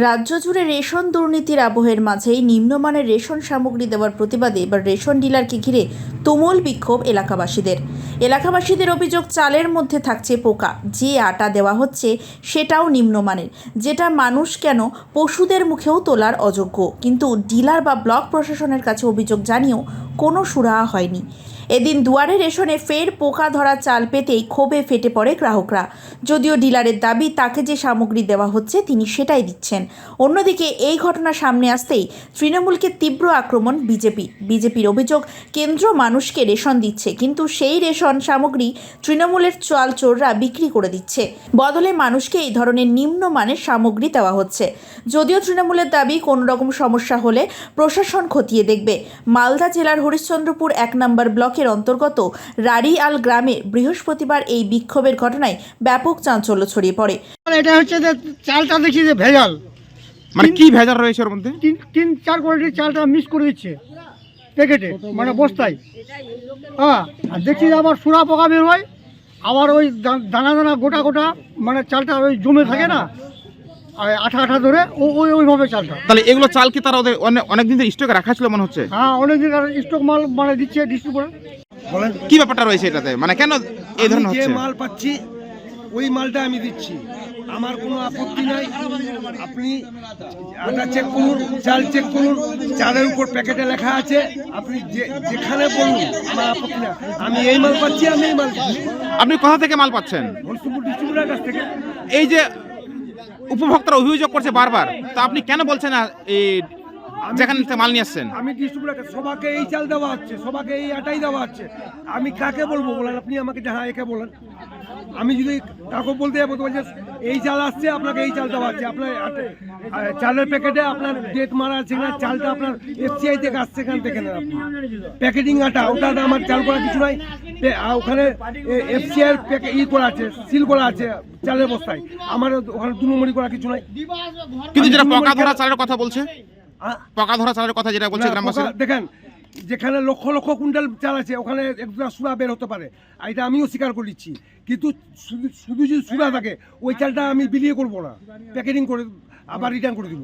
রাজ্য জুড়ে রেশন দুর্নীতির আবহের মাঝেই নিম্নমানের রেশন সামগ্রী দেওয়ার প্রতিবাদে এবার রেশন ডিলারকে ঘিরে তুমুল বিক্ষোভ এলাকাবাসীদের। এলাকাবাসীদের অভিযোগ, চালের মধ্যে থাকছে পোকা। যে আটা দেওয়া হচ্ছে সেটাও নিম্নমানের। যেটা মানুষ কেন পশুদের মুখেও তোলার অযোগ্য। কিন্তু ডিলার বা ব্লক প্রশাসনের কাছে অভিযোগ জানিয়েও কোনো সুরাহা হয়নি। এদিন দুয়ারে রেশনে ফের পোকা ধরা চাল পেতেই ক্ষোভে ফেটে পড়ে গ্রাহকরা। যদিও ডিলারের দাবি, তাকে যে সামগ্রী দেওয়া হচ্ছে, তিনি সেটাই দিচ্ছেন। অন্যদিকে, এই ঘটনা সামনে আসতেই তৃণমূলকে তীব্র আক্রমণ বিজেপি। বিজেপির অভিযোগ, কেন্দ্র মানুষকে রেশন দিচ্ছে, কিন্তু সেই রেশন সামগ্রী তৃণমূলের চাল চোররা বিক্রি করে দিচ্ছে। বদলে মানুষকে এই ধরনের নিম্নমানের সামগ্রী দেওয়া হচ্ছে। যদিও তৃণমূলের দাবি কোনো রকম সমস্যা হলে প্রশাসন খতিয়ে দেখবে। মালদা জেলার হরিশ্চন্দ্রপুর এক নম্বর ব্লকের অন্তর্গত রাড়িয়াল গ্রামে বৃহস্পতিবার এই বিক্ষোভের ঘটনায় ব্যাপক চাঞ্চল্য ছড়িয়ে পড়ে। আর এটা হচ্ছে যে চালটা দেখছি যে ভেজাল। মানে কি ভেজাল রয়েছে ওর মধ্যে? তিন তিন চার কোয়ালিটির চালটা মিক্স করে দিচ্ছে প্যাকেটে মানে বস্তায়। হ্যাঁ আর দেখছি যে আবার সুরা পোকা বের হয় আবার ওই দা- দানা দানা গোটা গোটা মানে চালটা ওই জমে থাকে না আর আঠা আঠা ধরে ও ওই ওইভাবে চালটা। তাহলে এগুলো চাল কি তারা ওদের অনেক অনেকদিন ধরে স্টকে রাখা ছিল মনে হচ্ছে? হ্যাঁ অনেক দিন স্টক মাল মানে দিচ্ছে ডিস্ট্রিবিউটার বলেন। কি ব্যাপারটা রয়েছে এটাতে? মানে কেন এই ধরনের যে হচ্ছে? মাল পাচ্ছি ওই মালটা আমি দিচ্ছি। আমার কোনো আপত্তি নাই। আপনি আটা চেক করুন চাল চেক করুন চালের উপর প্যাকেটে লেখা আছে আপনি যে যেখানে বলুন আমার আপত্তি না আমি এই মাল পাচ্ছি আমি এই মাল দিচ্ছি আপনি কোথা থেকে মাল পাচ্ছেন? হরিশ্চন্দ্র ডিস্ট্রিবিউটার কাছ থেকে। এই যে উপভোক্তারা অভিযোগ করছে বারবার তা আপনি কেন বলছেন না এই যেখান থেকে মাল নিয়ে আসছেন? আমি ডিস্ট্রিবিউটার সবাকে এই চাল দেওয়া হচ্ছে সবাকে এই আটাই দেওয়া হচ্ছে। আমি কাকে বলব বলেন? আপনি আমাকে হ্যাঁ একে বলেন। আমি যদি কাউকে বলতে যাব তো এই চাল আসছে আপনাকে এই চাল দেওয়া হচ্ছে। আপনার চালের প্যাকেটে আপনার ডেট মারা আছে না চালটা আপনার এফসিআই থেকে আসছে এখান থেকে নেন আপনি? প্যাকেটিং আটা ওটা আমার চাল করা কিছু নাই। ওখানে এফসিআই ই করা আছে সিল করা আছে চালের বস্তায়। আমার ওখানে দু নম্বরই করা কিছু নাই। কিন্তু যেটা পকা ধরা চালের কথা বলছে পকা ধরা চালের কথা যেটা বলছে গ্রামবাসী দেখেন যেখানে লক্ষ লক্ষ কুইন্টাল চাল আছে ওখানে একটা সুরা বের হতে পারে। আর এটা আমিও স্বীকার করে দিচ্ছি কিন্তু শুধু শুধু যদি সুরা থাকে ওই চালটা আমি বিলিয়ে করব না। প্যাকেটিং করে আবার রিটার্ন করে দিব।